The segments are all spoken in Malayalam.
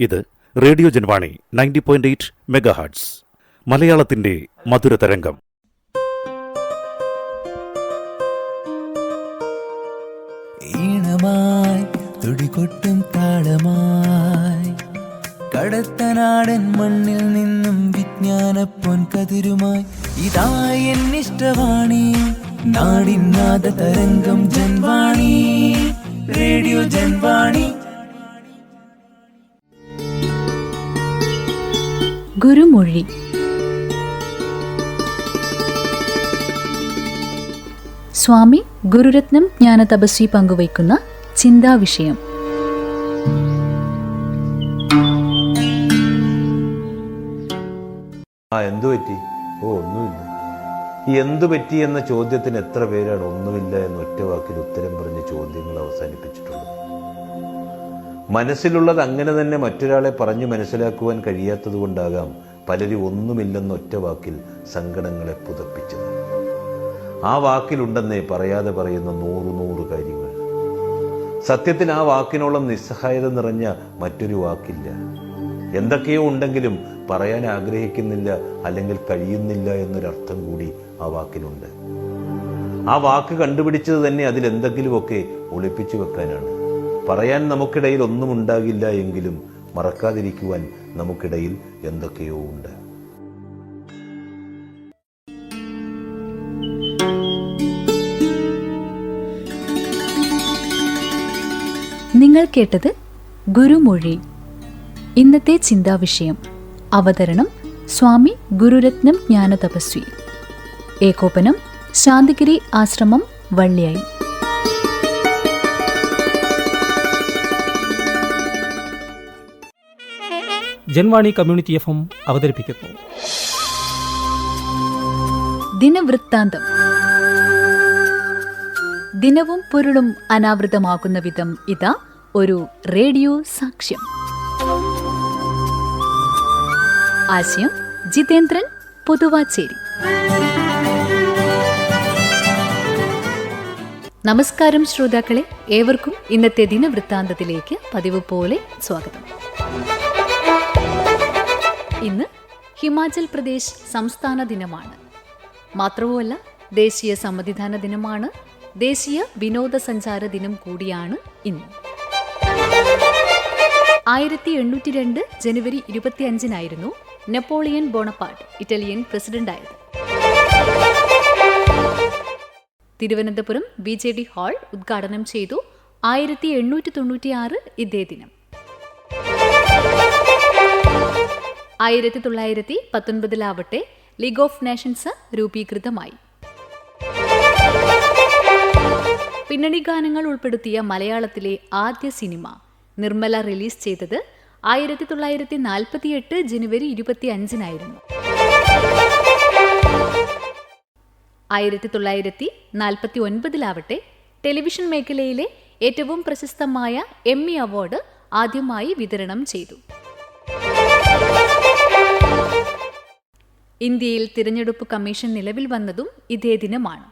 ഇത് radio Janvani ninety point eight megahertz മലയാളത്തിന്റെ മധുരതരംഗം ഈണമായി തുടികൊട്ടും താളമായി കടത്തനാടൻ മണ്ണിൽ നിന്നും വിജ്ഞാന പൊൻകതിരുമായി ഇതായി എന്നിഷ്ടവാണി നാടിനാഥ തരംഗം ജൻവാണി റേഡിയോ ജൻവാണി. ഗുരുമൊഴി. സ്വാമി ഗുരുരത്നം ജ്ഞാന തപസ്വി പങ്കുവയ്ക്കുന്ന ചിന്താവിഷയം. ആ എന്തു പറ്റി? ഓ ഒന്നുമില്ല. ഈ എന്തു പറ്റി എന്ന ചോദ്യത്തിന് എത്ര പേരാണ് ഒന്നുമില്ല എന്ന ഒറ്റ വാക്കിൽ ഉത്തരം പറഞ്ഞ് ചോദ്യങ്ങൾ അവസാനിപ്പിച്ചിട്ടുള്ളത്? മനസ്സിലുള്ളത് അങ്ങനെ തന്നെ മറ്റൊരാളെ പറഞ്ഞു മനസ്സിലാക്കുവാൻ കഴിയാത്തത് കൊണ്ടാകാം പലരും ഒന്നുമില്ലെന്ന ഒറ്റ വാക്കിൽ സങ്കടങ്ങളെ പുതപ്പിച്ചത്. ആ വാക്കിലുണ്ടെന്നേ പറയാതെ പറയുന്ന നൂറു നൂറ് കാര്യങ്ങൾ. സത്യത്തിൽ ആ വാക്കിനോളം നിസ്സഹായത നിറഞ്ഞ മറ്റൊരു വാക്കില്ല. എന്തൊക്കെയോ ഉണ്ടെങ്കിലും പറയാൻ ആഗ്രഹിക്കുന്നില്ല അല്ലെങ്കിൽ കഴിയുന്നില്ല എന്നൊരർത്ഥം കൂടി ആ വാക്കിനുണ്ട് ആ വാക്ക് കണ്ടുപിടിച്ചത് തന്നെ അതിൽ എന്തെങ്കിലുമൊക്കെ ഒളിപ്പിച്ചു വെക്കാനാണ്. പറയാൻ നമുക്കിടയിൽ ഒന്നും ഉണ്ടാകില്ല എങ്കിലും മറക്കാതിരിക്കുവാൻ നമുക്കിടയിൽ എന്തൊക്കെയോ ഉണ്ട്. നിങ്ങൾ കേട്ടത് ഗുരുമൊഴി. ഇന്നത്തെ ചിന്താവിഷയം അവതരണം സ്വാമി ഗുരുരത്നം ജ്ഞാനതപസ്വി. ഏകോപനം ശാന്തിഗിരി ആശ്രമം വള്ളിയായി. ജൻവാണി കമ്മ്യൂണിറ്റി എഫ് എം അവതരിപ്പിക്കുന്നു. ദിനവൃത്താന്തം. ദിനവും പൊരുളും അനാവൃതമാകുന്ന വിധം ഇതാ ഒരു റേഡിയോ സാക്ഷ്യം. ആശയം ജിതേന്ദ്രൻ പൊതുവാച്ചേരി. നമസ്കാരം ശ്രോതാക്കളെ ഏവർക്കും ഇന്നത്തെ ദിനവൃത്താന്തത്തിലേക്ക് പതിവ് പോലെ സ്വാഗതം. ഇന്ന് ഹിമാചൽ പ്രദേശ് സംസ്ഥാന ദിനമാണ്. മാത്രവുമല്ല ദേശീയ സമ്മതിദാന ദിനമാണ്. ദേശീയ വിനോദസഞ്ചാര ദിനം കൂടിയാണ് ഇന്ന്. ആയിരത്തി എണ്ണൂറ്റി രണ്ട് ജനുവരി ഇരുപത്തിയഞ്ചിനായിരുന്നു Napoleon Bonaparte Italian പ്രസിഡന്റായത്. Thiruvananthapuram V J T hall ഉദ്ഘാടനം ചെയ്തു ആയിരത്തി എണ്ണൂറ്റി തൊണ്ണൂറ്റിയാറ് ഇതേ ദിനം. ആയിരത്തി തൊള്ളായിരത്തി പത്തൊൻപതിലാവട്ടെ ലീഗ് ഓഫ് നേഷൻസ് രൂപീകൃതമായി. പിന്നണി ഗാനങ്ങൾ ഉൾപ്പെടുത്തിയ മലയാളത്തിലെ ആദ്യ സിനിമ നിർമ്മല റിലീസ് ചെയ്തത് ആയിരത്തി തൊള്ളായിരത്തി നാൽപ്പത്തിയെട്ട് ജനുവരി ഇരുപത്തി അഞ്ചിനായിരുന്നു ആയിരത്തി തൊള്ളായിരത്തി നാൽപ്പത്തി ഒൻപതിലാവട്ടെ ടെലിവിഷൻ മേഖലയിലെ ഏറ്റവും പ്രശസ്തമായ എമ്മി അവാർഡ് ആദ്യമായി വിതരണം ചെയ്തു. ഇന്ത്യയിൽ തിരഞ്ഞെടുപ്പ് കമ്മീഷൻ നിലവിൽ വന്നതും ഇതേ ദിനമാണ്.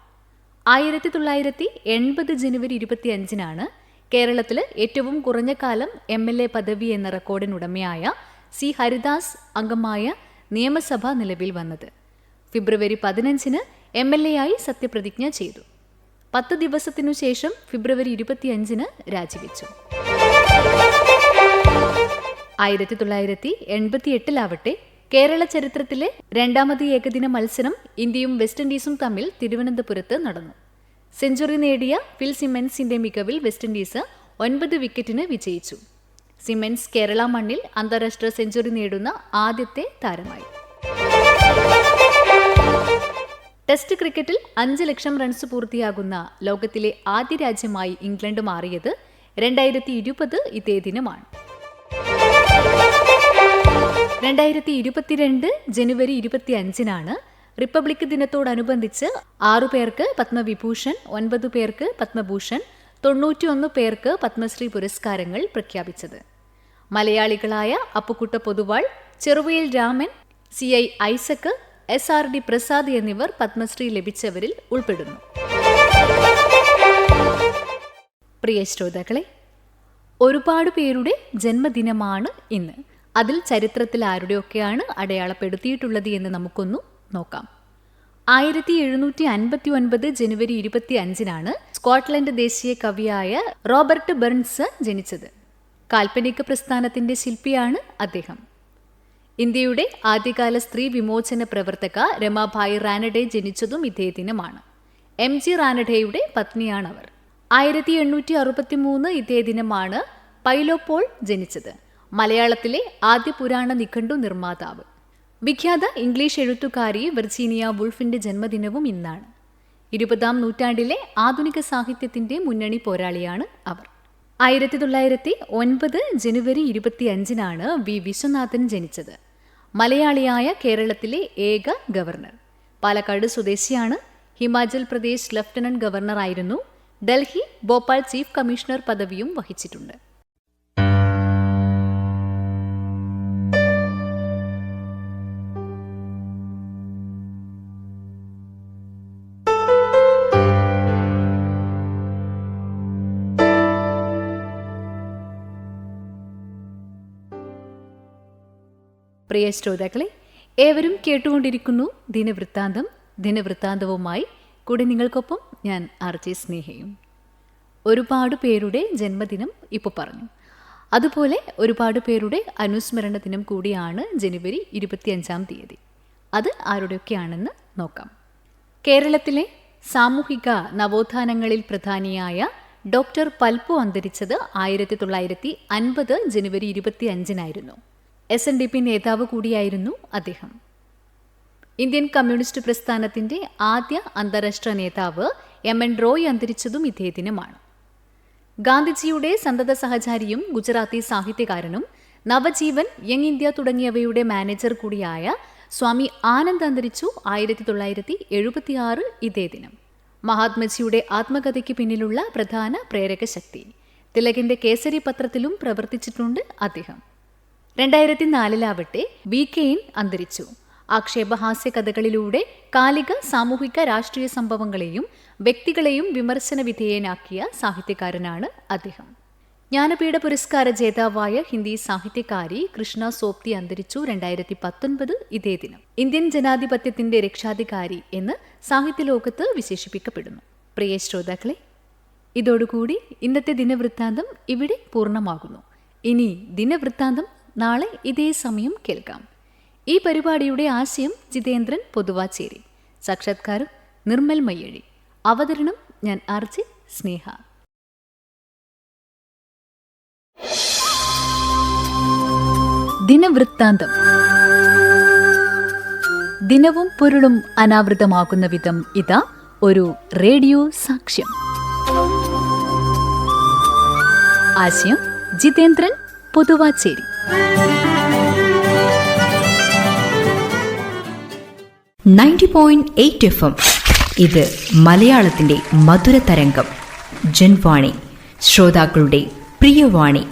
ആയിരത്തി തൊള്ളായിരത്തി എൺപത് ജനുവരി ഇരുപത്തിയഞ്ചിനാണ് കേരളത്തിൽ ഏറ്റവും കുറഞ്ഞ കാലം എം എൽ എ പദവി എന്ന റെക്കോർഡിനുടമയായ സി ഹരിദാസ് അംഗമായ നിയമസഭ നിലവിൽ വന്നത്. ഫെബ്രുവരി പതിനഞ്ചിന് എം എൽ എ ആയി സത്യപ്രതിജ്ഞ ചെയ്തു. പത്ത് ദിവസത്തിനു ശേഷം ഫെബ്രുവരി ഇരുപത്തിയഞ്ചിന് രാജിവെച്ചു. ആയിരത്തി തൊള്ളായിരത്തി എൺപത്തി എട്ടിലാവട്ടെ കേരള ചരിത്രത്തിലെ രണ്ടാമത് ഏകദിന മത്സരം ഇന്ത്യയും വെസ്റ്റ് ഇൻഡീസും തമ്മിൽ തിരുവനന്തപുരത്ത് നടന്നു. സെഞ്ചുറി നേടിയ ഫിൽ സിമെൻസിന്റെ മികവിൽ വെസ്റ്റ് ഇൻഡീസ് ഒൻപത് വിക്കറ്റിന് വിജയിച്ചു. സിമെൻസ് കേരള മണ്ണിൽ അന്താരാഷ്ട്ര സെഞ്ചുറി നേടുന്ന ആദ്യത്തെ താരമായി. ടെസ്റ്റ് ക്രിക്കറ്റിൽ അഞ്ച് ലക്ഷം റൺസ് പൂർത്തിയാകുന്ന ലോകത്തിലെ ആദ്യ രാജ്യമായി ഇംഗ്ലണ്ട് മാറിയത് രണ്ടായിരത്തി ഇരുപത് ഇതേ ദിനമാണ്. രണ്ടായിരത്തി ഇരുപത്തിരണ്ട് ജനുവരി ഇരുപത്തി അഞ്ചിനാണ് റിപ്പബ്ലിക് ദിനത്തോടനുബന്ധിച്ച് ആറു പേർക്ക് പത്മവിഭൂഷൺ ഒൻപത് പേർക്ക് പത്മഭൂഷൺ തൊണ്ണൂറ്റിയൊന്ന് പേർക്ക് പത്മശ്രീ പുരസ്കാരങ്ങൾ പ്രഖ്യാപിച്ചത്. മലയാളികളായ Appukutta Poduval Cheruvayal Raman C I Isaac S R D Prasad എന്നിവർ പത്മശ്രീ ലഭിച്ചവരിൽ ഉൾപ്പെടുന്നു. പ്രിയ ശ്രോതാക്കളെ ഒരുപാട് പേരുടെ ജന്മദിനമാണ് ഇന്ന്. അതിൽ ചരിത്രത്തിൽ ആരുടെയൊക്കെയാണ് അടയാളപ്പെടുത്തിയിട്ടുള്ളത് എന്ന് നമുക്കൊന്ന് നോക്കാം. ആയിരത്തി എഴുന്നൂറ്റി അൻപത്തി ഒൻപത് ജനുവരി ഇരുപത്തി അഞ്ചിനാണ് സ്കോട്ട്ലൻഡ് ദേശീയ കവിയായ റോബർട്ട് ബെർൺസ് ജനിച്ചത്. കാൽപ്പനിക പ്രസ്ഥാനത്തിന്റെ ശില്പിയാണ് അദ്ദേഹം. ഇന്ത്യയുടെ ആദ്യകാല സ്ത്രീ വിമോചന പ്രവർത്തക രമാഭായ് റാനഡെ ജനിച്ചതും ഇതേ ദിനമാണ്. എം ജി റാനഡെയുടെ പത്നിയാണവർ. ആയിരത്തി എണ്ണൂറ്റി അറുപത്തി മൂന്ന് ഇതേ ദിനമാണ് പൈലോപോൾ ജനിച്ചത്. മലയാളത്തിലെ ആദ്യ പുരാണ നിഘണ്ടു നിർമ്മാതാവ്. വിഖ്യാത ഇംഗ്ലീഷ് എഴുത്തുകാരി വെർജീനിയ വുൾഫിന്റെ ജന്മദിനവും ഇന്നാണ്. ഇരുപതാം നൂറ്റാണ്ടിലെ ആധുനിക സാഹിത്യത്തിന്റെ മുന്നണി പോരാളിയാണ് അവർ. ആയിരത്തി തൊള്ളായിരത്തി ഒൻപത് ജനുവരി ഇരുപത്തിയഞ്ചിനാണ് വി. വിശ്വനാഥൻ ജനിച്ചത്. മലയാളിയായ കേരളത്തിലെ ഏക ഗവർണർ. പാലക്കാട് സ്വദേശിയാണ്. ഹിമാചൽ പ്രദേശ് ലഫ്റ്റനന്റ് ഗവർണറായിരുന്നു. ഡൽഹി ഭോപ്പാൽ ചീഫ് കമ്മീഷണർ പദവിയും വഹിച്ചിട്ടുണ്ട്. പ്രിയ ശ്രോതാക്കളെ ഏവരും കേട്ടുകൊണ്ടിരിക്കുന്നു ദിനവൃത്താന്തം ദിനവൃത്താന്തവുമായി. കൂടെ നിങ്ങൾക്കൊപ്പം ഞാൻ ആർ ജെ സ്നേഹയും. ഒരുപാട് പേരുടെ ജന്മദിനം ഇപ്പോൾ പറഞ്ഞു. അതുപോലെ ഒരുപാട് പേരുടെ അനുസ്മരണ ദിനം കൂടിയാണ് ജനുവരി ഇരുപത്തിയഞ്ചാം തീയതി. അത് ആരുടെയൊക്കെയാണെന്ന് നോക്കാം. കേരളത്തിലെ സാമൂഹിക നവോത്ഥാനങ്ങളിൽ പ്രധാനിയായ ഡോക്ടർ പൽപ്പു അന്തരിച്ചത് ആയിരത്തി തൊള്ളായിരത്തി അൻപത് ജനുവരി ഇരുപത്തി അഞ്ചിനായിരുന്നു എസ് എൻ ഡി പി നേതാവ് കൂടിയായിരുന്നു അദ്ദേഹം. ഇന്ത്യൻ കമ്മ്യൂണിസ്റ്റ് പ്രസ്ഥാനത്തിന്റെ ആദ്യ അന്താരാഷ്ട്ര നേതാവ് എം എൻ റോയ് അന്തരിച്ചതും ഇതേ ദിനമാണ്. ഗാന്ധിജിയുടെ സന്തത സഹചാരിയും ഗുജറാത്തി സാഹിത്യകാരനും നവജീവൻ യങ് ഇന്ത്യ തുടങ്ങിയവയുടെ മാനേജർ കൂടിയായ സ്വാമി ആനന്ദ് അന്തരിച്ചു ആയിരത്തി തൊള്ളായിരത്തി എഴുപത്തിയാറ് ഇതേ ദിനം. മഹാത്മജിയുടെ ആത്മകഥയ്ക്ക് പിന്നിലുള്ള പ്രധാന പ്രേരക ശക്തി തിലകിന്റെ കേസരി പത്രത്തിലും പ്രവർത്തിച്ചിട്ടുണ്ട് അദ്ദേഹം. രണ്ടായിരത്തി നാലിലാവട്ടെ വി കെയിൻ അന്തരിച്ചു. ആക്ഷേപഹാസ്യ കഥകളിലൂടെ കാലിക സാമൂഹിക രാഷ്ട്രീയ സംഭവങ്ങളെയും വ്യക്തികളെയും വിമർശന വിധേയനാക്കിയ സാഹിത്യകാരനാണ് അദ്ദേഹം. ജ്ഞാനപീഠ പുരസ്കാര ജേതാവായ ഹിന്ദി സാഹിത്യകാരി കൃഷ്ണ സോപ്തി അന്തരിച്ചു രണ്ടായിരത്തി പത്തൊൻപത് ഇതേ ദിനം. ഇന്ത്യൻ ജനാധിപത്യത്തിന്റെ രക്ഷാധികാരി എന്ന് സാഹിത്യലോകത്ത് വിശേഷിപ്പിക്കപ്പെടുന്നു. പ്രിയ ശ്രോതാക്കളെ ഇതോടുകൂടി ഇന്നത്തെ ദിനവൃത്താന്തം ഇവിടെ പൂർണമാകുന്നു. ഇനി ദിനവൃത്താന്തം നാളെ ഇതേ സമയം കേൾക്കാം. ഈ പരിപാടിയുടെ ആശയം ജിതേന്ദ്രൻ പൊതുവാച്ചേരി. സാക്ഷാത്കാരം നിർമ്മൽ മയ്യഴി. അവതരണം ഞാൻ ആർജി സ്നേഹ. ദിനവൃത്താന്തം. ദിനവും പൊരുളും അനാവൃതമാകുന്ന വിധം ഇതാ ഒരു റേഡിയോ സാക്ഷ്യം. ആശയം ജിതേന്ദ്രൻ പൊതുവാച്ചേരി ഇത് മലയാളത്തിന്റെ മധുര തരംഗം ജൻവാണി. ശ്രോതാക്കളുടെ പ്രിയവാണി.